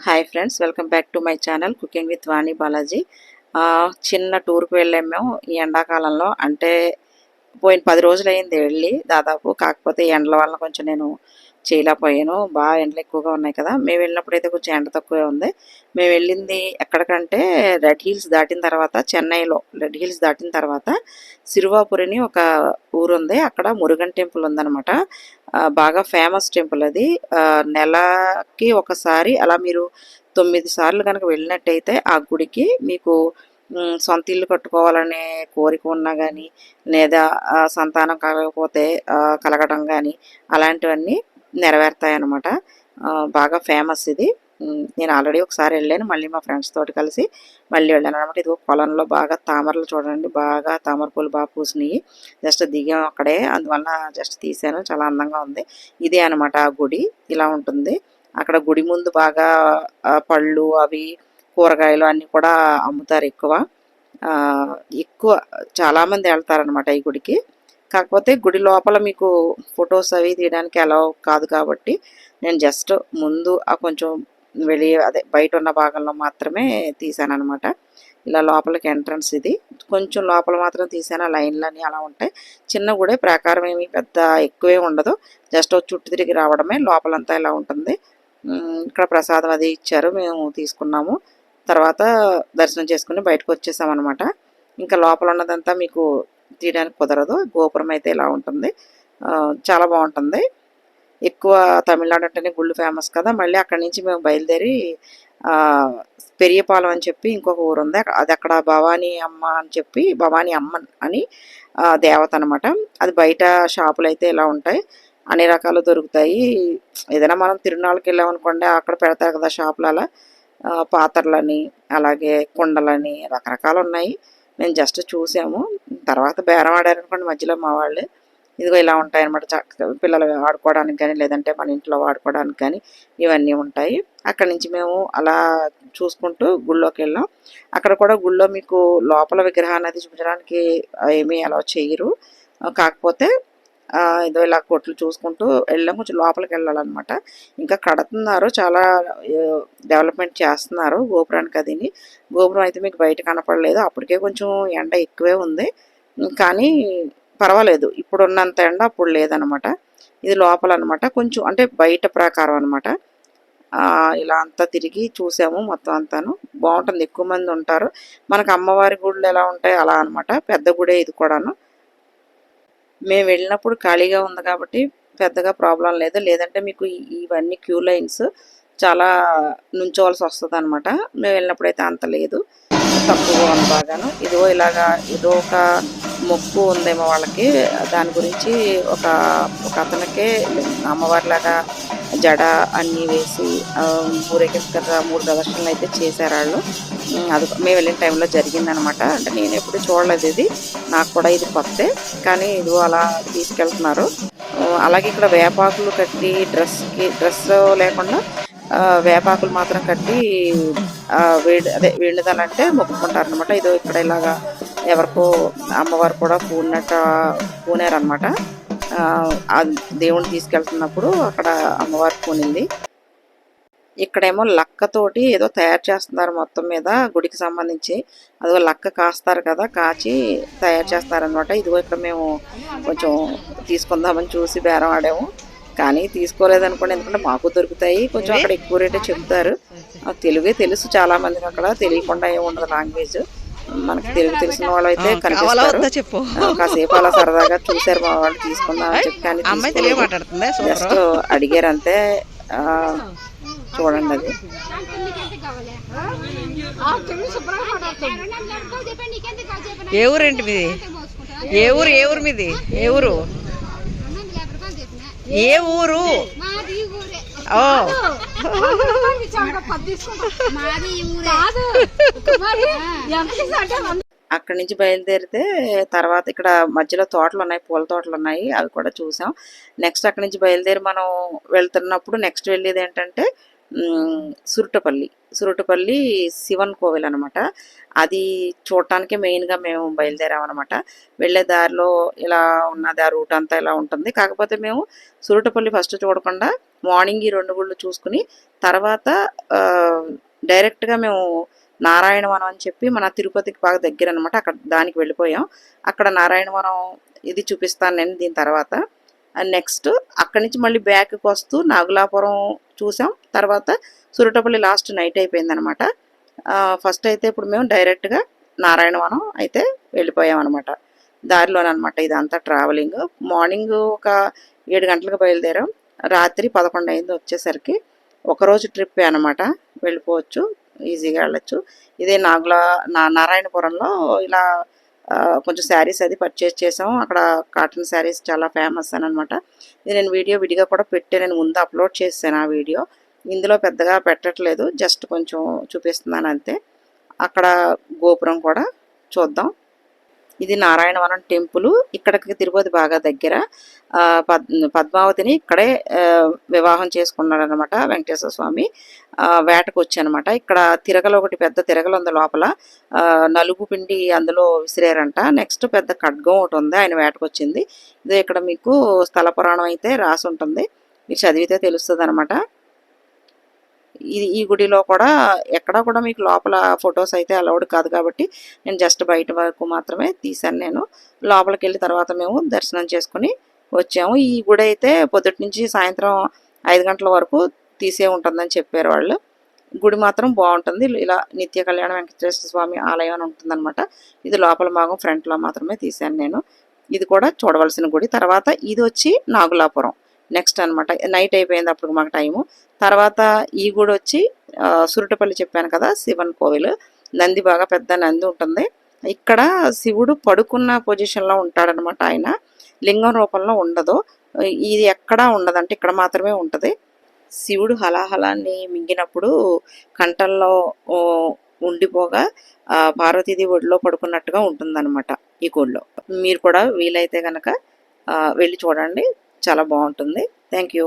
Hi friends welcome back to my channel cooking with Vani Balaji చిన్న టూర్కి వెళ్ళాము మేము ఈ ఎండాకాలంలో. అంటే పోయిన పది రోజులు అయింది వెళ్ళి దాదాపు కాకపోతే ఎండల వల్ల కొంచెం నేను చేయలేకపోయాను. బాగా ఎండలు ఎక్కువగా ఉన్నాయి కదా. మేము వెళ్ళినప్పుడు అయితే కొంచెం ఎండ తక్కువే ఉంది. మేము వెళ్ళింది ఎక్కడికంటే రెడ్ హిల్స్ దాటిన తర్వాత చెన్నైలో రెడ్ హిల్స్ దాటిన తర్వాత సిరువాపురిని ఒక ఊరు ఉంది అక్కడ మురుగన్ టెంపుల్ ఉందనమాట బాగా ఫేమస్ టెంపుల్ అది. నెలకి ఒకసారి అలా మీరు తొమ్మిది సార్లు కనుక వెళ్ళినట్టయితే ఆ గుడికి మీకు సొంత ఇల్లు కట్టుకోవాలనే కోరిక ఉన్నా కానీ లేదా సంతానం కలగకపోతే కలగడం కానీ అలాంటివన్నీ నెరవేరుతాయన్నమాట. బాగా ఫేమస్ ఇది. నేను ఆల్రెడీ ఒకసారి వెళ్ళాను మళ్ళీ మా ఫ్రెండ్స్ తోటి కలిసి మళ్ళీ వెళ్ళాను అనమాట ఇది పొలంలో బాగా తామరలు చూడండి బాగా తామర పూలు బాగా పూసినాయి. జస్ట్ దిగాం అక్కడే అందువల్ల జస్ట్ తీసాను చాలా అందంగా ఉంది. ఇదే అనమాట ఆ గుడి ఇలా ఉంటుంది. అక్కడ గుడి ముందు బాగా పళ్ళు అవి కూరగాయలు అన్నీ కూడా అమ్ముతారు ఎక్కువ. ఎక్కువ చాలామంది వెళ్తారనమాట ఈ గుడికి. కాకపోతే గుడి లోపల మీకు ఫొటోస్ అవి తీయడానికి అలా కాదు కాబట్టి నేను జస్ట్ ముందు ఆ కొంచెం వెళ్ళి అదే బయట ఉన్న భాగంలో మాత్రమే తీసాను అనమాట ఇలా లోపలికి ఎంట్రన్స్ ఇది. కొంచెం లోపల మాత్రం తీసాను. ఆ లైన్లని అలా ఉంటాయి. చిన్న గుడే ప్రాకారం ఏమి పెద్ద ఎక్కువే ఉండదు. జస్ట్ చుట్టూ తిరిగి రావడమే. లోపలంతా ఇలా ఉంటుంది. ఇక్కడ ప్రసాదం అది ఇచ్చారు. మేము తీసుకున్నాము. తర్వాత దర్శనం చేసుకుని బయటకు వచ్చేసాం అనమాట ఇంకా లోపల ఉన్నదంతా మీకు తీయడానికి కుదరదు. గోపురం అయితే ఇలా ఉంటుంది. చాలా బాగుంటుంది. ఎక్కువ తమిళనాడు అంటేనే గుళ్ళు ఫేమస్ కదా. మళ్ళీ అక్కడి నుంచి మేము బయలుదేరి పెరియపాలెం అని చెప్పి ఇంకొక ఊరు ఉంది. అది అక్కడ భవానీ అమ్మ అని చెప్పి భవానీ అమ్మ అని దేవత అనమాట అది బయట షాపులు అయితే ఇలా ఉంటాయి. అన్ని రకాలు దొరుకుతాయి. ఏదైనా మనం తిరునాళ్ళకి వెళ్ళామనుకోండి అక్కడ పెడతారు కదా షాపులు అలా పాత్రలని అలాగే కుండలని రకరకాలు ఉన్నాయి. మేము జస్ట్ చూసాము. తర్వాత బేరం ఆడారనుకోండి మధ్యలో మా వాళ్ళు. ఇదిగో ఇలా ఉంటాయి అనమాట చక్కగా పిల్లలు ఆడుకోవడానికి కానీ లేదంటే మన ఇంట్లో వాడుకోవడానికి కానీ ఇవన్నీ ఉంటాయి. అక్కడి నుంచి మేము అలా చూసుకుంటూ గుళ్ళోకి వెళ్ళాం. అక్కడ కూడా గుళ్ళో మీకు లోపల విగ్రహాన్ని అది చూపించడానికి ఏమీ అలా చేయరు. కాకపోతే ఆ, ఏదో ఇలా కొట్లు చూసుకుంటూ వెళ్ళాం. కొంచెం లోపలికి వెళ్ళాలన్నమాట. ఇంకా కడుతున్నారు చాలా డెవలప్మెంట్ చేస్తున్నారు గోపురానికి అదిని. గోపురం అయితే మీకు బయట కనపడలేదు. అప్పటికే కొంచెం ఎండ ఎక్కువే ఉంది. కానీ పర్వాలేదు. ఇప్పుడు ఉన్నంత ఎండ అప్పుడు లేదనమాట. ఇది లోపల అనమాట కొంచెం అంటే బయట ప్రాకారం అనమాట. ఇలా అంతా తిరిగి చూసాము మొత్తం అంతాను. బాగుంటుంది. ఎక్కువ మంది ఉంటారు. మనకు అమ్మవారి గుళ్ళు ఎలా ఉంటాయి అలా అనమాట. పెద్ద గుడే ఇది కూడాను. మేము వెళ్ళినప్పుడు ఖాళీగా ఉంది కాబట్టి పెద్దగా ప్రాబ్లం లేదు. లేదంటే మీకు ఇవన్నీ క్యూ లైన్స్ చాలా నుంచోవాల్సి వస్తుంది అనమాట మేము వెళ్ళినప్పుడు అయితే అంత లేదు. తక్కువగా ఉంది బాగాను. ఇదో ఇలాగా ఏదో ఒక మొక్కు ఉందేమో వాళ్ళకి. దాని గురించి ఒక ఒక అతనికి అమ్మవారిలాగా జడ అన్నీ వేసి ఆ, మూడు ప్రదర్శనలు అయితే చేశారు వాళ్ళు. అది మేము వెళ్ళిన టైంలో జరిగిందనమాట. అంటే నేను ఎప్పుడు చూడలేదు ఇది. నాకు కూడా ఇది కొత్తే. కానీ ఇది అలా తీసుకెళ్తున్నారు. అలాగే ఇక్కడ వేపాకులు కట్టి డ్రెస్కి డ్రెస్ లేకుండా వేపాకులు మాత్రం కట్టి వేడి అదే వేడిదాలంటే మొక్కుకుంటారు అనమాట ఇదో ఇక్కడ ఇలాగా ఎవరికో అమ్మవారు కూడా పూనట్టు పూనారనమాట ఆ దేవుణ్ణి తీసుకెళ్తున్నప్పుడు అక్కడ అమ్మవారు పూనింది. ఇక్కడేమో లక్కతోటి ఏదో తయారు చేస్తున్నారు మొత్తం మీద గుడికి సంబంధించి. అదిగో లక్క కాస్తారు కదా కాచి తయారు చేస్తారనమాట ఇదిగో ఇక్కడ మేము కొంచెం తీసుకుందామని చూసి బేరం ఆడాము. కానీ తీసుకోలేదనుకోండి ఎందుకంటే మాకు దొరుకుతాయి. కొంచెం అక్కడ ఎక్కువ రేటే చెప్తారు. తెలుగే తెలుసు చాలామందికి అక్కడ. తెలియకుండా ఏమి ఉండదు లాంగ్వేజ్. మనకి తెలుగు తెలిసిన వాళ్ళు అయితే కనిపిస్తారు. చెప్పు. కాసేపు అలా సరదాగా చూశారు మా వాళ్ళు తీసుకుందాం అని చెప్పి కానీ అమ్మాయి తెలియ తీసుకోలేదు. మాట్లాడుతుందా జస్ట్ అడిగారు అంతే చూడండి అది. ఏ ఊరేంటి మీది? ఏ ఊరు ఏ ఊరు మీది? ఏ ఊరు? ఏ ఊరు ఓ. అక్కడి నుంచి బయలుదేరితే తర్వాత ఇక్కడ మధ్యలో తోటలు ఉన్నాయి పూల తోటలు ఉన్నాయి అవి కూడా చూసాం. నెక్స్ట్ అక్కడి నుంచి బయలుదేరి మనం వెళ్తున్నప్పుడు నెక్స్ట్ వెళ్ళేది ఏంటంటే సురుటపల్లి. సురుటపల్లి శివన్ కోవిల్ అనమాట అది చూడటానికి మెయిన్గా మేము బయలుదేరామన్నమాట. వెళ్ళే దారిలో ఇలా ఉన్నది ఆ రూట్ అంతా ఇలా ఉంటుంది. కాకపోతే మేము సురుటపల్లి ఫస్ట్ చూడకుండా మార్నింగ్ ఈ రెండు గుళ్ళు చూసుకుని తర్వాత డైరెక్ట్గా మేము నారాయణవనం అని చెప్పి మన తిరుపతికి బాగా దగ్గర అనమాట అక్కడ దానికి వెళ్ళిపోయాం. అక్కడ నారాయణవనం ఇది చూపిస్తాను నేను దీని తర్వాత. నెక్స్ట్ అక్కడి నుంచి మళ్ళీ బ్యాక్కి వస్తూ నాగులాపురం చూసాం. తర్వాత సురటపల్లి లాస్ట్ నైట్ అయిపోయింది అనమాట ఫస్ట్ అయితే ఇప్పుడు మేము డైరెక్ట్గా నారాయణవనం అయితే వెళ్ళిపోయాం అనమాట దారిలోనమాట ఇదంతా ట్రావెలింగ్ మార్నింగ్ ఒక ఏడు గంటలకు బయలుదేరాం. రాత్రి పదకొండు అయింది వచ్చేసరికి. ఒకరోజు ట్రిప్ అనమాట వెళ్ళిపోవచ్చు ఈజీగా వెళ్ళొచ్చు. ఇదే నాగుల నా నారాయణపురంలో ఇలా కొంచెం శారీస్ అది పర్చేస్ చేసాము అక్కడ కాటన్ శారీస్ చాలా ఫేమస్ అని అనమాట ఇది నేను వీడియో విడిగా కూడా పెట్టి నేను ముందు అప్లోడ్ చేశాను ఆ వీడియో. ఇందులో పెద్దగా పెట్టట్లేదు జస్ట్ కొంచెం చూపిస్తున్నాను అంతే. అక్కడ గోపురం కూడా చూద్దాం. ఇది నారాయణవనం టెంపుల్. ఇక్కడికి తిరుపతి బాగా దగ్గర. పద్ పద్మావతిని ఇక్కడే వివాహం చేసుకున్నాడు అనమాట వెంకటేశ్వర స్వామి. వేటకు వచ్చానమాట ఇక్కడ తిరగలు ఒకటి పెద్ద తిరగలు ఉంది లోపల. నలుగు పిండి అందులో విసిరారంట. నెక్స్ట్ పెద్ద ఖడ్గం ఒకటి ఉంది ఆయన వేటకు వచ్చింది ఇది ఇక్కడ మీకు స్థల పురాణం అయితే రాసి ఉంటుంది మీరు చదివితే తెలుస్తుంది అనమాట ఇది ఈ గుడిలో కూడా ఎక్కడా కూడా మీకు లోపల ఫొటోస్ అయితే అలౌడ్ కాదు కాబట్టి నేను జస్ట్ బయట వరకు మాత్రమే తీశాను నేను. లోపలికి వెళ్ళిన తర్వాత మేము దర్శనం చేసుకుని వచ్చాము. ఈ గుడి అయితే పొద్దుటి నుంచి సాయంత్రం ఐదు గంటల వరకు తీసే ఉంటుందని చెప్పారు వాళ్ళు. గుడి మాత్రం బాగుంటుంది. ఇలా నిత్య కళ్యాణ వెంకటేశ్వర స్వామి ఆలయం అని ఉంటుందన్నమాట. ఇది లోపల భాగం ఫ్రంట్లో మాత్రమే తీశాను నేను. ఇది కూడా చూడవలసిన గుడి. తర్వాత ఇది వచ్చి నాగులాపురం. నెక్స్ట్ అనమాట నైట్ అయిపోయింది అప్పుడు మాకు టైము. తర్వాత ఈ గుడి వచ్చి సురుటపల్లి చెప్పాను కదా శివన్ కోవిల్. నంది బాగా పెద్ద నంది ఉంటుంది. ఇక్కడ శివుడు పడుకున్న పొజిషన్లో ఉంటాడనమాట ఆయన. లింగం రూపంలో ఉండదు. ఇది ఎక్కడా ఉండదంటే ఇక్కడ మాత్రమే ఉంటుంది. శివుడు హలాహలాన్ని మింగినప్పుడు కంఠంలో ఉండిపోగా ఆ, పార్వతీదేవి ఒడిలో పడుకున్నట్టుగా ఉంటుందన్నమాట ఈ గుడిలో. మీరు కూడా వీలైతే కనుక వెళ్ళి చూడండి. చాలా బాగుంటుంది. Thank you